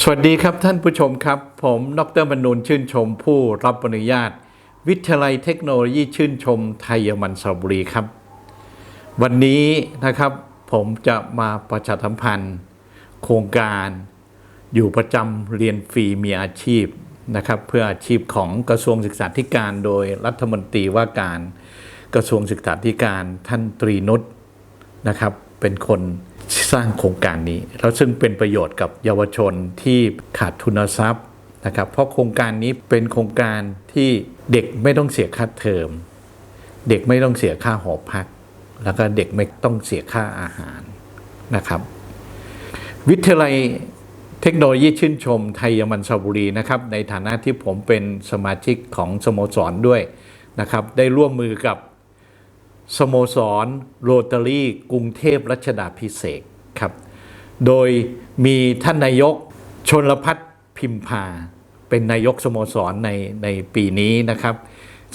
สวัสดีครับท่านผู้ชมครับ ผมดรบรรนูนชื่นชมผู้รับอนุญาต วิทยาลัยเทคโนโลยีชื่นชมไทยมันสระบุรีครับ วันนี้นะครับผมจะมาประชาสัมพันธ์ โครงการอยู่ประจำเรียนฟรีมีอาชีพนะครับ เพื่ออาชีพของกระทรวงศึกษาธิการโดยรัฐมนตรีว่าการกระทรวงศึกษาธิการท่านตรีนุชนะครับ เป็นคน สร้างโครงการนี้ แล้วซึ่งเป็นประโยชน์กับเยาวชนที่ขาดทุนทรัพย์นะครับเพราะโครงการนี้เป็นโครงการที่เด็กไม่ต้องเสียค่าเทอม เด็กไม่ต้องเสียค่าหอพัก แล้วก็เด็กไม่ต้องเสียค่าอาหารนะครับ วิทยาลัยเทคโนโลยีชื่นชมไทยมันสบุรีนะครับในฐานะที่ผมเป็นสมาชิกของสโมสรด้วยนะครับ ได้ร่วมมือกับสโมสรโรตารี่กรุงเทพรัชดาพิเศษ ครับ โดยมีท่านนายกชนลพัฒน์พิมพา เป็นนายกสโมสรในในปีนี้นะครับ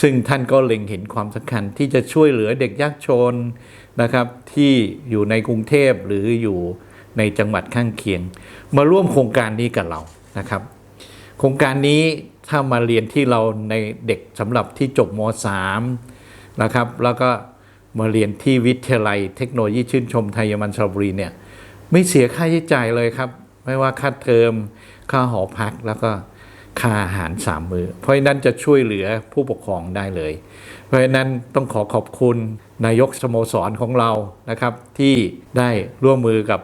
ซึ่งท่านก็เล็งเห็นความสำคัญที่จะช่วยเหลือเด็กยากจนนะครับ ที่อยู่ในกรุงเทพหรืออยู่ในจังหวัดข้างเคียง มาร่วมโครงการนี้กับเรานะครับ โครงการนี้ถ้ามาเรียนที่เราในเด็กสำหรับที่จบม .3 นะครับ แล้วก็มาเรียนที่วิทยาลัยเทคโนโลยีชื่นชมไทยมันสรบุรีเนี่ย ไม่เสียค่าใช้จ่ายเลยครับ ไม่ว่าค่าเทอมค่าหอพักแล้วก็ค่าอาหารสามมือเพราะนั้นจะช่วยเหลือผู้ปกครองได้เลย เพราะฉะนั้นต้องขอขอบคุณนายกสโมสรของเรานะครับ ที่ได้ร่วมมือกับ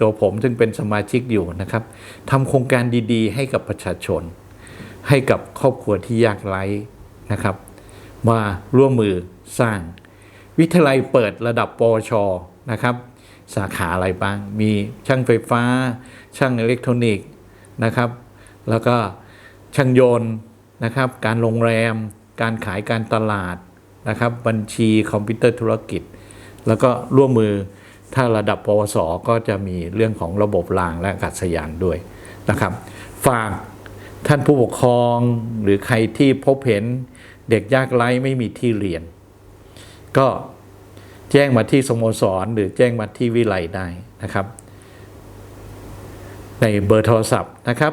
ตัวผมซึ่งเป็นสมาชิกอยู่นะครับทำโครงการดีๆ ให้กับประชาชน ให้กับครอบครัวที่ยากไร้นะครับ มาร่วมมือสร้าง วิทยาลัยเปิดระดับปวชนะครับ สาขาอะไรบ้าง มีช่างไฟฟ้า ช่างอิเล็กทรอนิกส์นะครับ แล้วก็ช่างยนต์นะครับ การโรงแรม การขายการตลาดนะครับ บัญชีคอมพิวเตอร์ธุรกิจ แล้วก็ร่วมมือถ้าระดับปวสก็จะมีเรื่องของระบบรางและอากาศยานด้วยนะครับ ฝากท่านผู้ปกครองหรือใครที่พบเห็นเด็กยากไร้ไม่มีที่เรียน ก็ แจ้งมาที่สโมสร หรือแจ้งมาที่วิไลได้นะครับ ในเบอร์โทรศัพท์นะครับ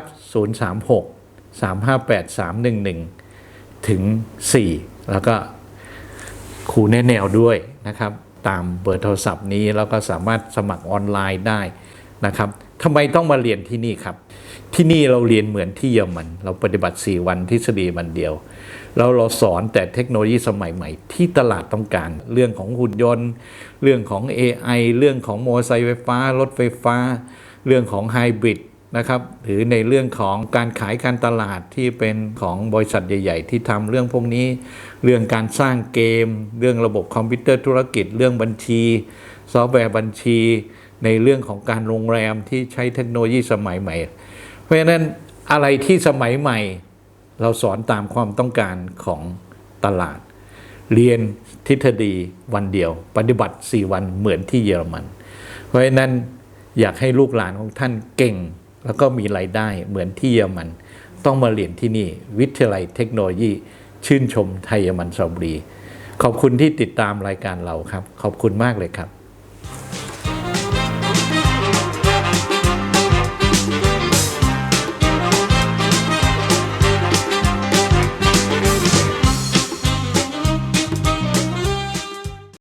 036 358 311 ถึง 4 แล้วก็ครูแนะแนวด้วยนะครับ ตามเบอร์โทรศัพท์นี้แล้วก็สามารถสมัครออนไลน์ได้นะครับ ทำไมต้องมาเรียนที่นี่ครับ ที่นี่เราเรียนเหมือนที่เยอรมัน เราปฏิบัติ 4 วันทฤษฎีวันเดียวเราเราสอนแต่เทคโนโลยีสมัยใหม่ ที่ตลาดต้องการ เรื่องของหุ่นยนต์ เรื่องของ AI เรื่องของมอเตอร์ไซค์ไฟฟ้า รถไฟฟ้า เรื่องของไฮบริดนะครับหรือในเรื่องของการขายการตลาดที่เป็นของบริษัทใหญ่ ๆ ที่ทำเรื่องพวกนี้ เรื่องการสร้างเกม เรื่องระบบคอมพิวเตอร์ธุรกิจ เรื่องบัญชี ซอฟต์แวร์บัญชี ในเรื่องของการโรงแรมที่ใช้เทคโนโลยีสมัยใหม่ เพราะฉะนั้นอะไรที่สมัยใหม่ เราสอนตามความต้องการของตลาด เรียนทฤษฎีวันเดียว ปฏิบัติ 4 วันเหมือนที่เยอรมัน เพราะฉะนั้นอยากให้ลูกหลานของท่านเก่ง แล้วก็มีรายได้เหมือนที่เยอรมัน ต้องมาเรียนที่นี่ วิทยาลัยเทคโนโลยี ชื่นชมไทยเยอรมันสระบุรีขอบคุณที่ติดตามรายการเราครับ ขอบคุณมากเลยครับ